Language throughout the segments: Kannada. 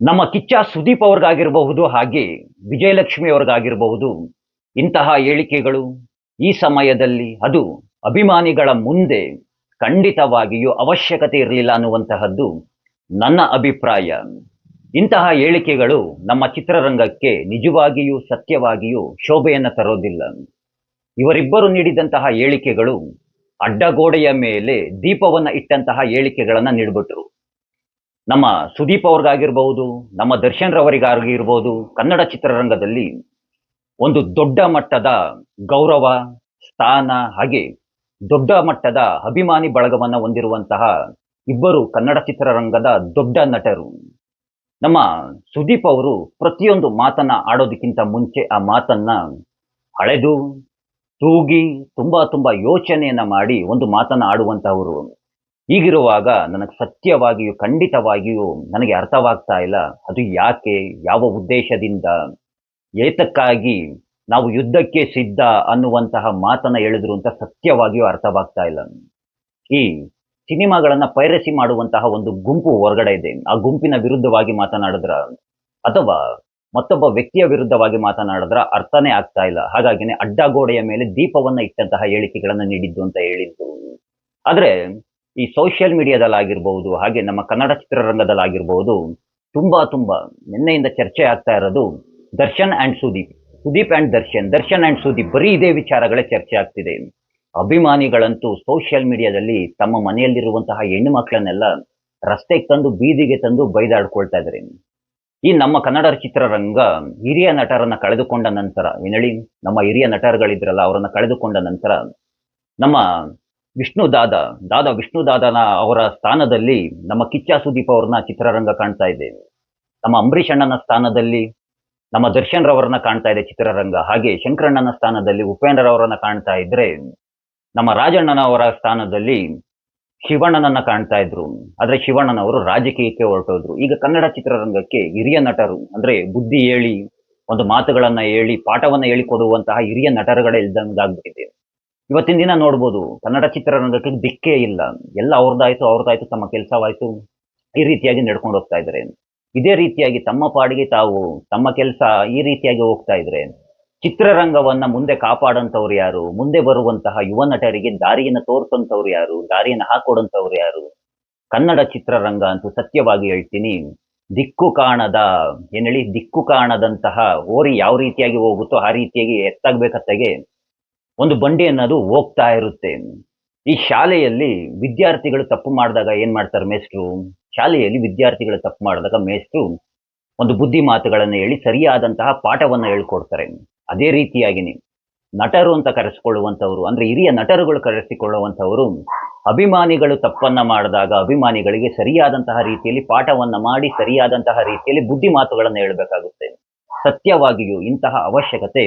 ನಮ್ಮ ಕಿಚ್ಚ ಸುದೀಪ್ ಅವ್ರಿಗಾಗಿರಬಹುದು, ಹಾಗೆ ವಿಜಯಲಕ್ಷ್ಮಿ ಅವ್ರಿಗಾಗಿರಬಹುದು. ಇಂತಹ ಹೇಳಿಕೆಗಳು ಈ ಸಮಯದಲ್ಲಿ, ಅದು ಅಭಿಮಾನಿಗಳ ಮುಂದೆ ಖಂಡಿತವಾಗಿಯೂ ಅವಶ್ಯಕತೆ ಇರಲಿಲ್ಲ ಅನ್ನುವಂತಹದ್ದು ನನ್ನ ಅಭಿಪ್ರಾಯ. ಇಂತಹ ಹೇಳಿಕೆಗಳು ನಮ್ಮ ಚಿತ್ರರಂಗಕ್ಕೆ ನಿಜವಾಗಿಯೂ ಸತ್ಯವಾಗಿಯೂ ಶೋಭೆಯನ್ನು ತರೋದಿಲ್ಲ. ಇವರಿಬ್ಬರು ನೀಡಿದಂತಹ ಹೇಳಿಕೆಗಳು ಅಡ್ಡಗೋಡೆಯ ಮೇಲೆ ದೀಪವನ್ನು ಇಟ್ಟಂತಹ ಹೇಳಿಕೆಗಳನ್ನು ನೀಡ್ಬಿಟ್ರು. ನಮ್ಮ ಸುದೀಪ್ ಅವ್ರಿಗಾಗಿರ್ಬಹುದು ನಮ್ಮ ದರ್ಶನ್ ರವರಿಗಾಗಿರ್ಬೋದು, ಕನ್ನಡ ಚಿತ್ರರಂಗದಲ್ಲಿ ಒಂದು ದೊಡ್ಡ ಮಟ್ಟದ ಗೌರವ, ಸ್ಥಾನ ಹಾಗೆ ದೊಡ್ಡ ಮಟ್ಟದ ಅಭಿಮಾನಿ ಬಳಗವನ್ನು ಹೊಂದಿರುವಂತಹ ಇಬ್ಬರು ಕನ್ನಡ ಚಿತ್ರರಂಗದ ದೊಡ್ಡ ನಟರು. ನಮ್ಮ ಸುದೀಪ್ ಅವರು ಪ್ರತಿಯೊಂದು ಮಾತನ್ನ ಆಡೋದಕ್ಕಿಂತ ಮುಂಚೆ ಆ ಮಾತನ್ನ ಹಳೆದು ತೂಗಿ, ತುಂಬಾ ತುಂಬಾ ಯೋಚನೆಯನ್ನ ಮಾಡಿ ಒಂದು ಮಾತನ್ನ ಆಡುವಂತಹವರು. ಹೀಗಿರುವಾಗ ನನಗೆ ಸತ್ಯವಾಗಿಯೂ ಖಂಡಿತವಾಗಿಯೂ ನನಗೆ ಅರ್ಥವಾಗ್ತಾ ಇಲ್ಲ. ಅದು ಯಾಕೆ? ಯಾವ ಉದ್ದೇಶದಿಂದ? ಏತಕ್ಕಾಗಿ ನಾವು ಯುದ್ಧಕ್ಕೆ ಸಿದ್ಧ ಅನ್ನುವಂತಹ ಮಾತನ್ನ ಹೇಳಿದ್ರು ಅಂತ ಸತ್ಯವಾಗಿಯೂ ಅರ್ಥವಾಗ್ತಾ ಇಲ್ಲ. ಈ ಸಿನಿಮಾಗಳನ್ನ ಪೈರಸಿ ಮಾಡುವಂತಹ ಒಂದು ಗುಂಪು ಹೊರಗಡೆ ಇದೆ. ಆ ಗುಂಪಿನ ವಿರುದ್ಧವಾಗಿ ಮಾತನಾಡಿದ್ರ ಅಥವಾ ಮತ್ತೊಬ್ಬ ವ್ಯಕ್ತಿಯ ವಿರುದ್ಧವಾಗಿ ಮಾತನಾಡಿದ್ರ ಅರ್ಥನೇ ಆಗ್ತಾ ಇಲ್ಲ. ಹಾಗಾಗಿನೇ ಅಡ್ಡಗೋಡೆಯ ಮೇಲೆ ದೀಪವನ್ನ ಇಟ್ಟಂತಹ ಹೇಳಿಕೆಗಳನ್ನ ನೀಡಿದ್ದು ಅಂತ ಹೇಳಿದ್ದು. ಆದ್ರೆ ಈ ಸೋಷಿಯಲ್ ಮೀಡಿಯಾದಲ್ಲಾಗಿರ್ಬಹುದು ಹಾಗೆ ನಮ್ಮ ಕನ್ನಡ ಚಿತ್ರರಂಗದಲ್ಲಾಗಿರ್ಬೋದು, ತುಂಬಾ ತುಂಬಾ ನಿನ್ನೆಯಿಂದ ಚರ್ಚೆ ಆಗ್ತಾ ಇರೋದು Darshan and Sudeep. Sudeep and Darshan Darshan and Sudeep ಬರೀ ಇದೇ ವಿಚಾರಗಳೇ ಚರ್ಚೆ ಆಗ್ತಿದೆ. ಅಭಿಮಾನಿಗಳಂತೂ ಸೋಷಿಯಲ್ ಮೀಡಿಯಾದಲ್ಲಿ ತಮ್ಮ ಮನೆಯಲ್ಲಿರುವಂತಹ ಹೆಣ್ಣು ಮಕ್ಕಳನ್ನೆಲ್ಲ ರಸ್ತೆಗೆ ತಂದು ಬೀದಿಗೆ ತಂದು ಬೈದಾಡ್ಕೊಳ್ತಾ ಇದ್ದಾರೆ. ಈ ನಮ್ಮ ಕನ್ನಡ ಚಿತ್ರರಂಗ ಹಿರಿಯ ನಟರನ್ನ ಕಳೆದುಕೊಂಡ ನಂತರ ಏನೇಳಿ ನಮ್ಮ ಹಿರಿಯ ನಟರುಗಳಿದ್ರಲ್ಲ, ಅವರನ್ನ ಕಳೆದುಕೊಂಡ ನಂತರ ನಮ್ಮ ವಿಷ್ಣು ದಾದ ದಾದ ವಿಷ್ಣು ದಾದನ ಅವರ ಸ್ಥಾನದಲ್ಲಿ ನಮ್ಮ ಕಿಚ್ಚ ಸುದೀಪ್ ಅವ್ರನ್ನ ಚಿತ್ರರಂಗ ಕಾಣ್ತಾ ಇದೆ. ನಮ್ಮ ಅಂಬರೀಷ್ ಅಣ್ಣನ ಸ್ಥಾನದಲ್ಲಿ, ನಮ್ಮ ದರ್ಶನ್ ರವರನ್ನ ಕಾಣ್ತಾ ಇದೆ ಚಿತ್ರರಂಗ. ಹಾಗೆ ಶಂಕರಣ್ಣನ ಸ್ಥಾನದಲ್ಲಿ, ಉಪೇಂದ್ರ ಅವರನ್ನ ಕಾಣ್ತಾ ಇದ್ರೆ, ನಮ್ಮ ರಾಜಣ್ಣನವರ ಸ್ಥಾನದಲ್ಲಿ ಶಿವಣ್ಣನನ್ನ ಕಾಣ್ತಾ ಇದ್ರು. ಆದ್ರೆ ಶಿವಣ್ಣನವರು ರಾಜಕೀಯಕ್ಕೆ ಹೊರಟೋದ್ರು. ಈಗ ಕನ್ನಡ ಚಿತ್ರರಂಗಕ್ಕೆ ಹಿರಿಯ ನಟರು, ಅಂದ್ರೆ ಬುದ್ಧಿ ಹೇಳಿ, ಒಂದು ಮಾತುಗಳನ್ನ ಹೇಳಿ, ಪಾಠವನ್ನ ಹೇಳಿಕೊಡುವಂತಹ ಹಿರಿಯ ನಟರುಗಳೇ ಇಲ್ದಂಗಾಗ್ಬಿಟ್ಟಿದೆ. ಇವತ್ತಿನ ದಿನ ನೋಡ್ಬೋದು. ಕನ್ನಡ ಚಿತ್ರರಂಗಕ್ಕೆ ದಿಕ್ಕೇ ಇಲ್ಲ. ಎಲ್ಲ ಅವ್ರದ್ದಾಯ್ತು ಅವ್ರದ್ದಾಯ್ತು, ತಮ್ಮ ಕೆಲಸವಾಯ್ತು. ಈ ರೀತಿಯಾಗಿ ನಡ್ಕೊಂಡು ಹೋಗ್ತಾ ಇದ್ರೆ ಇದೇ ರೀತಿಯಾಗಿ ತಮ್ಮ ಪಾಡಿಗೆ ತಾವು ತಮ್ಮ ಕೆಲಸ ಈ ರೀತಿಯಾಗಿ ಹೋಗ್ತಾ ಇದ್ರೆ, ಚಿತ್ರರಂಗವನ್ನ ಮುಂದೆ ಕಾಪಾಡಂತವ್ರು ಯಾರು? ಮುಂದೆ ಬರುವಂತಹ ಯುವ ನಟರಿಗೆ ದಾರಿಯನ್ನು ತೋರ್ಸಂತವ್ರು ಯಾರು? ದಾರಿಯನ್ನು ಹಾಕೊಡಂತವ್ರು ಯಾರು? ಕನ್ನಡ ಚಿತ್ರರಂಗ ಅಂತೂ ಸತ್ಯವಾಗಿ ಹೇಳ್ತೀನಿ, ದಿಕ್ಕು ಕಾಣದ, ಏನ್ ಹೇಳಿ, ದಿಕ್ಕು ಕಾಣದಂತಹ ಓರಿ ಯಾವ ರೀತಿಯಾಗಿ ಹೋಗುತ್ತೋ ಆ ರೀತಿಯಾಗಿ ಎತ್ತಾಗ್ಬೇಕತ್ತಾಗೆ ಒಂದು ಬಂಡಿ ಅನ್ನೋದು ಹೋಗ್ತಾ ಇರುತ್ತೆ. ಈ ಶಾಲೆಯಲ್ಲಿ ವಿದ್ಯಾರ್ಥಿಗಳು ತಪ್ಪು ಮಾಡಿದಾಗ ಏನ್ ಮಾಡ್ತಾರೆ ಮೇಸ್ಟ್ರು ಶಾಲೆಯಲ್ಲಿ ವಿದ್ಯಾರ್ಥಿಗಳು ತಪ್ಪು ಮಾಡಿದಾಗ ಮೇಸ್ಟ್ರು ಒಂದು ಬುದ್ಧಿ ಮಾತುಗಳನ್ನು ಹೇಳಿ ಸರಿಯಾದಂತಹ ಪಾಠವನ್ನ ಹೇಳ್ಕೊಡ್ತಾರೆ. ಅದೇ ರೀತಿಯಾಗಿ ನಟರು ಅಂತ ಕರೆಸಿಕೊಳ್ಳುವಂಥವ್ರು, ಅಂದ್ರೆ ಹಿರಿಯ ನಟರುಗಳು ಕರೆಸಿಕೊಳ್ಳುವಂಥವರು ಅಭಿಮಾನಿಗಳು ತಪ್ಪನ್ನ ಮಾಡಿದಾಗ ಅಭಿಮಾನಿಗಳಿಗೆ ಸರಿಯಾದಂತಹ ರೀತಿಯಲ್ಲಿ ಪಾಠವನ್ನ ಮಾಡಿ ಸರಿಯಾದಂತಹ ರೀತಿಯಲ್ಲಿ ಬುದ್ಧಿ ಮಾತುಗಳನ್ನು ಹೇಳಬೇಕಾಗುತ್ತೆ. ಸತ್ಯವಾಗಿಯೂ ಇಂತಹ ಅವಶ್ಯಕತೆ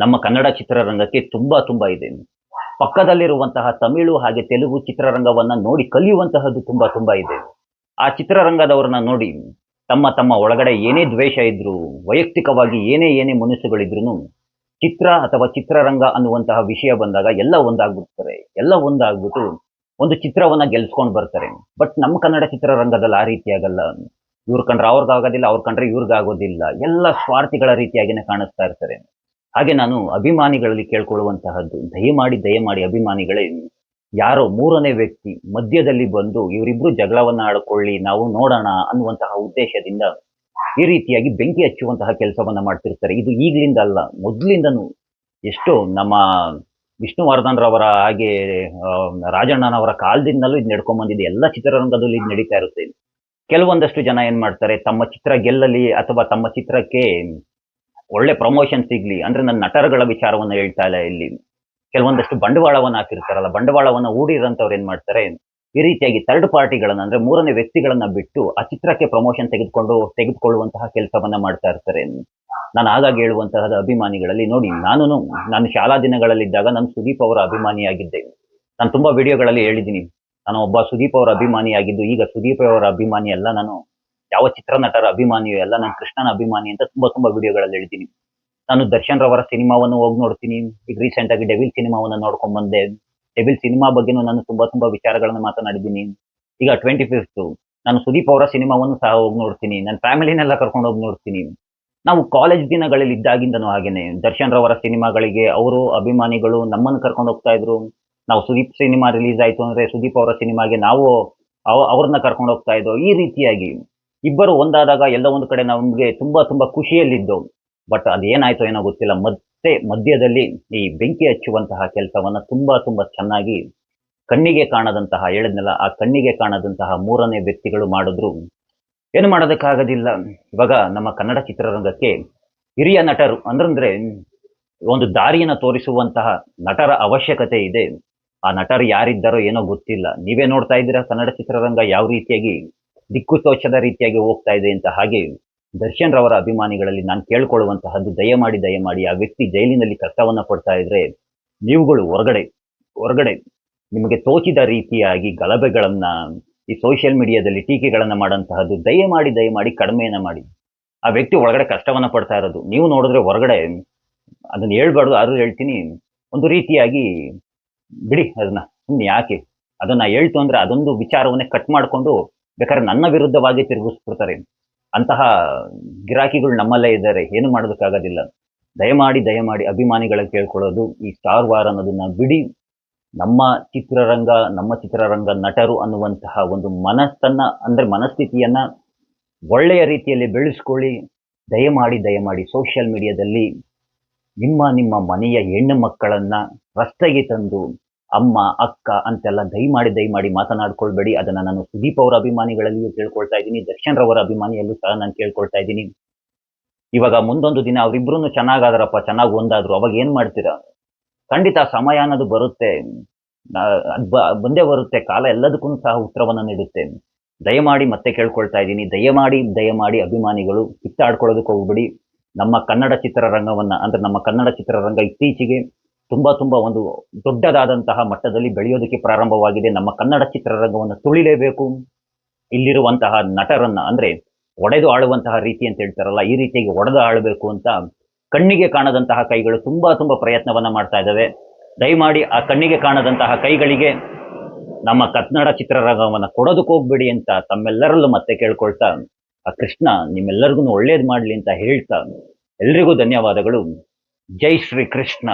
ನಮ್ಮ ಕನ್ನಡ ಚಿತ್ರರಂಗಕ್ಕೆ ತುಂಬಾ ತುಂಬಾ ಇದೆ. ಪಕ್ಕದಲ್ಲಿರುವಂತಹ ತಮಿಳು ಹಾಗೆ ತೆಲುಗು ಚಿತ್ರರಂಗವನ್ನ ನೋಡಿ ಕಲಿಯುವಂತಹದ್ದು ತುಂಬಾ ತುಂಬಾ ಇದೆ. ಆ ಚಿತ್ರರಂಗದವರನ್ನ ನೋಡಿ ತಮ್ಮ ತಮ್ಮ ಒಳಗಡೆ ಏನೇ ದ್ವೇಷ ಇದ್ರು, ವೈಯಕ್ತಿಕವಾಗಿ ಏನೇ ಏನೇ ಮನಸ್ಸುಗಳಿದ್ರು ಚಿತ್ರ ಅಥವಾ ಚಿತ್ರರಂಗ ಅನ್ನುವಂತಹ ವಿಷಯ ಬಂದಾಗ ಎಲ್ಲ ಒಂದಾಗ್ಬಿಡ್ತಾರೆ ಎಲ್ಲ ಒಂದಾಗ್ಬಿಟ್ಟು ಒಂದು ಚಿತ್ರವನ್ನ ಗೆಲ್ಸ್ಕೊಂಡು ಬರ್ತಾರೆ. ಬಟ್ ನಮ್ಮ ಕನ್ನಡ ಚಿತ್ರರಂಗದಲ್ಲಿ ಆ ರೀತಿ ಆಗಲ್ಲ ಇವ್ರ ಕಂಡ್ರೆ ಅವ್ರಿಗಾಗೋದಿಲ್ಲ ಅವ್ರ ಕಂಡ್ರೆ ಇವ್ರಿಗಾಗೋದಿಲ್ಲ ಎಲ್ಲ ಸ್ವಾರ್ಥಿಗಳ ರೀತಿಯಾಗಿನೇ ಕಾಣಿಸ್ತಾ ಇರ್ತಾರೆ ಹಾಗೆ ನಾನು ಅಭಿಮಾನಿಗಳಲ್ಲಿ ಕೇಳ್ಕೊಳ್ಳುವಂತಹದ್ದು. ದಯಮಾಡಿ ದಯಮಾಡಿ ಅಭಿಮಾನಿಗಳೇ, ಯಾರೋ ಮೂರನೇ ವ್ಯಕ್ತಿ ಮಧ್ಯದಲ್ಲಿ ಬಂದು ಇವರಿಬ್ರು ಜಗಳವನ್ನ ಆಡ್ಕೊಳ್ಳಿ, ನಾವು ನೋಡೋಣ ಅನ್ನುವಂತಹ ಉದ್ದೇಶದಿಂದ ಈ ರೀತಿಯಾಗಿ ಬೆಂಕಿ ಹಚ್ಚುವಂತಹ ಕೆಲಸವನ್ನ ಮಾಡ್ತಿರ್ತಾರೆ. ಇದು ಈಗಲಿಂದ ಅಲ್ಲ, ಮೊದಲಿಂದನೂ ಎಷ್ಟೋ ನಮ್ಮ ವಿಷ್ಣುವರ್ಧನ್ರವರ ಹಾಗೆ ರಾಜಣ್ಣನವರ ಕಾಲದಿಂದಲೂ ಇದು ನಡ್ಕೊಂಡ್ಬಂದಿದೆ ಎಲ್ಲ ಚಿತ್ರರಂಗದಲ್ಲಿ ಇದು ನಡೀತಾ ಇರುತ್ತೆ. ಕೆಲವೊಂದಷ್ಟು ಜನ ಏನ್ ಮಾಡ್ತಾರೆ, ತಮ್ಮ ಚಿತ್ರ ಗೆಲ್ಲಲಿ ಅಥವಾ ತಮ್ಮ ಚಿತ್ರಕ್ಕೆ ಒಳ್ಳೆ ಪ್ರಮೋಷನ್ ಸಿಗ್ಲಿ. ಅಂದ್ರೆ ನನ್ನ ನಟರುಗಳ ವಿಚಾರವನ್ನ ಹೇಳ್ತಾ ಇಲ್ಲ ಇಲ್ಲಿ. ಕೆಲವೊಂದಷ್ಟು ಬಂಡವಾಳವನ್ನ ಹಾಕಿರ್ತಾರಲ್ಲ, ಬಂಡವಾಳವನ್ನ ಹೂಡಿರಂತವ್ರು ಏನ್ ಮಾಡ್ತಾರೆ? ಈ ರೀತಿಯಾಗಿ ಥರ್ಡ್ ಪಾರ್ಟಿಗಳನ್ನ ಅಂದ್ರೆ ಮೂರನೇ ವ್ಯಕ್ತಿಗಳನ್ನ ಬಿಟ್ಟು ಆ ಚಿತ್ರಕ್ಕೆ ಪ್ರಮೋಷನ್ ತೆಗೆದುಕೊಂಡು ತೆಗೆದುಕೊಳ್ಳುವಂತಹ ಕೆಲಸವನ್ನ ಮಾಡ್ತಾ ಇರ್ತಾರೆ. ನಾನು ಆಗಾಗ ಹೇಳುವಂತಹ ಅಭಿಮಾನಿಗಳಲ್ಲಿ ನೋಡಿ ನಾನು ನಾನು ಶಾಲಾ ದಿನಗಳಲ್ಲಿದ್ದಾಗ ನಾನು ಸುದೀಪ್ ಅವರ ಅಭಿಮಾನಿಯಾಗಿದ್ದೆ. ನಾನು ತುಂಬಾ ವಿಡಿಯೋಗಳಲ್ಲಿ ಹೇಳಿದ್ದೀನಿ. ನಾನು ಒಬ್ಬ ಸುದೀಪ್ ಅವರ ಅಭಿಮಾನಿಯಾಗಿದ್ದು, ಈಗ ಸುದೀಪ್ ಅವರ ಅಭಿಮಾನಿ ಅಲ್ಲ ನಾನು. ಯಾವ ಚಿತ್ರನಟರ ಅಭಿಮಾನಿಯೂ ಅಲ್ಲ ನಾನು ಕೃಷ್ಣನ ಅಭಿಮಾನಿ ಅಂತ ತುಂಬಾ ತುಂಬಾ ವಿಡಿಯೋಗಳಲ್ಲಿ ಹೇಳ್ತೀನಿ ನಾನು ದರ್ಶನ್ ರವರ ಸಿನಿಮಾವನ್ನು ಹೋಗಿ ನೋಡ್ತೀನಿ. ಈಗ ರೀಸೆಂಟ್ ಆಗಿ ಡೆವಿಲ್ ಸಿನಿಮಾವನ್ನು ನೋಡ್ಕೊಂಡ್ ಬಂದೆ. ಡೆವಿಲ್ ಸಿನಿಮಾ ಬಗ್ಗೆನೂ ನಾನು ತುಂಬಾ ತುಂಬಾ ವಿಚಾರಗಳನ್ನ ಮಾತನಾಡಿದ್ದೀನಿ. ಈಗ ಟ್ವೆಂಟಿ ಫಿಫ್ತ್ ನಾನು ಸುದೀಪ್ ಅವರ ಸಿನಿಮಾವನ್ನು ಸಹ ಹೋಗಿ ನೋಡ್ತೀನಿ. ನನ್ನ ಫ್ಯಾಮಿಲಿನೆಲ್ಲ ಕರ್ಕೊಂಡು ಹೋಗಿ ನೋಡ್ತೀನಿ. ನಾವು ಕಾಲೇಜ್ ದಿನಗಳಲ್ಲಿ ಇದ್ದಾಗಿಂದನು ಹಾಗೇನೆ. ದರ್ಶನ್ ರವರ ಸಿನಿಮಾಗಳಿಗೆ ಅವರು ಅಭಿಮಾನಿಗಳು ನಮ್ಮನ್ನು ಕರ್ಕೊಂಡು ಹೋಗ್ತಾ ಇದ್ರು. ನಾವು ಸುದೀಪ್ ಸಿನಿಮಾ ರಿಲೀಸ್ ಆಯ್ತು ಅಂದ್ರೆ ಸುದೀಪ್ ಅವರ ಸಿನಿಮಾಗೆ ನಾವು ಅವ- ಅವ್ರನ್ನ ಕರ್ಕೊಂಡು ಹೋಗ್ತಾ ಇದ್ದೋ ಈ ರೀತಿಯಾಗಿ ಇಬ್ಬರು ಒಂದಾದಾಗ ಎಲ್ಲ ಒಂದು ಕಡೆ ನಮಗೆ ತುಂಬಾ ತುಂಬಾ ಖುಷಿಯಲ್ಲಿದ್ದವು ಬಟ್ ಅದೇನಾಯ್ತೋ ಏನೋ ಗೊತ್ತಿಲ್ಲ. ಮತ್ತೆ ಮಧ್ಯದಲ್ಲಿ ಈ ಬೆಂಕಿ ಹಚ್ಚುವಂತಹ ಕೆಲಸವನ್ನ ತುಂಬಾ ತುಂಬಾ ಚೆನ್ನಾಗಿ ಕಣ್ಣಿಗೆ ಕಾಣದಂತಹ, ಹೇಳಿದ್ನಲ್ಲ, ಆ ಕಣ್ಣಿಗೆ ಕಾಣದಂತಹ ಮೂರನೇ ವ್ಯಕ್ತಿಗಳು ಮಾಡಿದ್ರು. ಏನು ಮಾಡೋದಕ್ಕಾಗೋದಿಲ್ಲ. ಇವಾಗ ನಮ್ಮ ಕನ್ನಡ ಚಿತ್ರರಂಗಕ್ಕೆ ಹಿರಿಯ ನಟರು, ಅಂದ್ರಂದ್ರೆ ಒಂದು ದಾರಿಯನ್ನು ತೋರಿಸುವಂತಹ ನಟರ ಅವಶ್ಯಕತೆ ಇದೆ. ಆ ನಟರು ಯಾರಿದ್ದಾರೋ ಏನೋ ಗೊತ್ತಿಲ್ಲ. ನೀವೇ ನೋಡ್ತಾ ಇದ್ದೀರಾ ಕನ್ನಡ ಚಿತ್ರರಂಗ ಯಾವ ರೀತಿಯಾಗಿ ದಿಕ್ಕು ತೋಚದ ರೀತಿಯಾಗಿ ಹೋಗ್ತಾ ಇದೆ ಅಂತ ಹಾಗೆ ದರ್ಶನ್ ರವರ ಅಭಿಮಾನಿಗಳಲ್ಲಿ ನಾನು ಕೇಳ್ಕೊಳ್ಳುವಂತಹದ್ದು, ದಯಮಾಡಿ ದಯಮಾಡಿ ಆ ವ್ಯಕ್ತಿ ಜೈಲಿನಲ್ಲಿ ಕಷ್ಟವನ್ನ ಪಡ್ತಾ ಇದ್ರೆ ನೀವುಗಳು ಹೊರಗಡೆ ಹೊರಗಡೆ ನಿಮಗೆ ತೋಚಿದ ರೀತಿಯಾಗಿ ಗಲಭೆಗಳನ್ನ ಈ ಸೋಷಿಯಲ್ ಮೀಡಿಯಾದಲ್ಲಿ ಟೀಕೆಗಳನ್ನ ಮಾಡುವಂತಹದ್ದು ದಯಮಾಡಿ ದಯಮಾಡಿ ಕಡಿಮೆಯನ್ನ ಮಾಡಿ. ಆ ವ್ಯಕ್ತಿ ಒಳಗಡೆ ಕಷ್ಟವನ್ನ ಪಡ್ತಾ ಇರೋದು, ನೀವು ನೋಡಿದ್ರೆ ಹೊರಗಡೆ ಅದನ್ನ ಹೇಳ್ಬಾರ್ದು, ಆದ್ರೂ ಹೇಳ್ತೀನಿ. ಒಂದು ರೀತಿಯಾಗಿ ಬಿಡಿ ಅದನ್ನ ಸುಮ್ಮನೆ ಯಾಕೆ ಅದನ್ನ ಹೇಳ್ತು ಅಂದ್ರೆ ಅದೊಂದು ವಿಚಾರವನ್ನೇ ಕಟ್ ಮಾಡ್ಕೊಂಡು ಬೇಕಾದ್ರೆ ನನ್ನ ವಿರುದ್ಧವಾಗಿ ತಿರುಗಿಸ್ಬಿಡ್ತಾರೆ. ಅಂತಹ ಗಿರಾಕಿಗಳು ನಮ್ಮಲ್ಲೇ ಇದ್ದಾರೆ. ಏನು ಮಾಡೋದಕ್ಕಾಗೋದಿಲ್ಲ. ದಯಮಾಡಿ ದಯಮಾಡಿ ಅಭಿಮಾನಿಗಳ ಕೇಳ್ಕೊಳ್ಳೋದು ಈ ಸ್ಟಾರ್ ವಾರ್ ಅನ್ನೋದನ್ನ ಬಿಡಿ. ನಮ್ಮ ಚಿತ್ರರಂಗ ನಮ್ಮ ಚಿತ್ರರಂಗ ನಟರು ಅನ್ನುವಂತಹ ಒಂದು ಮನಸ್ಸನ್ನ ಅಂದ್ರೆ ಮನಸ್ಥಿತಿಯನ್ನ ಒಳ್ಳೆಯ ರೀತಿಯಲ್ಲಿ ಬೆಳೆಸ್ಕೊಳ್ಳಿ. ದಯಮಾಡಿ ದಯಮಾಡಿ ಸೋಷಿಯಲ್ ಮೀಡಿಯಾದಲ್ಲಿ ನಿಮ್ಮ ನಿಮ್ಮ ಮನೆಯ ಹೆಣ್ಣು ಮಕ್ಕಳನ್ನ ರಸ್ತೆಗೆ ತಂದು ಅಮ್ಮ, ಅಕ್ಕ ಅಂತೆಲ್ಲ ದಯಮಾಡಿ ದಯಮಾಡಿ ಮಾತನಾಡ್ಕೊಳ್ಬೇಡಿ. ಅದನ್ನ ನಾನು ಸುದೀಪ್ ಅವರ ಅಭಿಮಾನಿಗಳಲ್ಲಿಯೂ ಕೇಳ್ಕೊಳ್ತಾ ಇದ್ದೀನಿ. ದರ್ಶನ್ ರವರ ಅಭಿಮಾನಿಯಲ್ಲೂ ಸಹ ನಾನು ಕೇಳ್ಕೊಳ್ತಾ ಇದ್ದೀನಿ. ಇವಾಗ ಮುಂದೊಂದು ದಿನ ಅವರಿಬ್ರು ಚೆನ್ನಾಗಾದ್ರಪ್ಪ, ಚೆನ್ನಾಗಿ ಒಂದಾದ್ರು. ಅವಾಗ ಏನ್ ಮಾಡ್ತೀರಾ? ಖಂಡಿತ ಸಮಯ ಅನ್ನೋದು ಬರುತ್ತೆ. ಬಂದೇ ಬರುತ್ತೆ. ಕಾಲ ಎಲ್ಲದಕ್ಕೂ ಸಹ ಉತ್ತರವನ್ನು ನೀಡುತ್ತೆ. ದಯಮಾಡಿ ಮತ್ತೆ ಕೇಳ್ಕೊಳ್ತಾ ಇದ್ದೀನಿ. ದಯಮಾಡಿ ದಯಮಾಡಿ ಅಭಿಮಾನಿಗಳು ಕಿತ್ತಾಡ್ಕೊಳ್ಳೋದಕ್ಕೆ ಹೋಗ್ಬಿಡಿ. ನಮ್ಮ ಕನ್ನಡ ಚಿತ್ರರಂಗವನ್ನ, ಅಂದ್ರೆ ನಮ್ಮ ಕನ್ನಡ ಚಿತ್ರರಂಗ ಇತ್ತೀಚೆಗೆ ತುಂಬಾ ತುಂಬಾ ಒಂದು ದೊಡ್ಡದಾದಂತಹ ಮಟ್ಟದಲ್ಲಿ ಬೆಳೆಯೋದಕ್ಕೆ ಪ್ರಾರಂಭವಾಗಿದೆ. ನಮ್ಮ ಕನ್ನಡ ಚಿತ್ರರಂಗವನ್ನು ತುಳಿಲೇಬೇಕು. ಇಲ್ಲಿರುವಂತಹ ನಟರನ್ನ ಅಂದ್ರೆ ಒಡೆದು ಆಳುವಂತಹ ರೀತಿ ಅಂತ ಹೇಳ್ತಾರಲ್ಲ, ಈ ರೀತಿಯಾಗಿ ಒಡೆದು ಆಳಬೇಕು ಅಂತ ಕಣ್ಣಿಗೆ ಕಾಣದಂತಹ ಕೈಗಳು ತುಂಬಾ ತುಂಬಾ ಪ್ರಯತ್ನವನ್ನ ಮಾಡ್ತಾ ಇದ್ದಾವೆ. ದಯಮಾಡಿ ಆ ಕಣ್ಣಿಗೆ ಕಾಣದಂತಹ ಕೈಗಳಿಗೆ ನಮ್ಮ ಕನ್ನಡ ಚಿತ್ರರಂಗವನ್ನು ಕೊಡೋದಕ್ಕೆ ಹೋಗ್ಬೇಡಿ ಅಂತ ತಮ್ಮೆಲ್ಲರಲ್ಲೂ ಮತ್ತೆ ಕೇಳ್ಕೊಳ್ತಾ, ಆ ಕೃಷ್ಣ ನಿಮ್ಮೆಲ್ಲರಿಗೂ ಒಳ್ಳೇದು ಮಾಡಲಿ ಅಂತ ಹೇಳ್ತಾ, ಎಲ್ರಿಗೂ ಧನ್ಯವಾದಗಳು. ಜೈ ಶ್ರೀ ಕೃಷ್ಣ.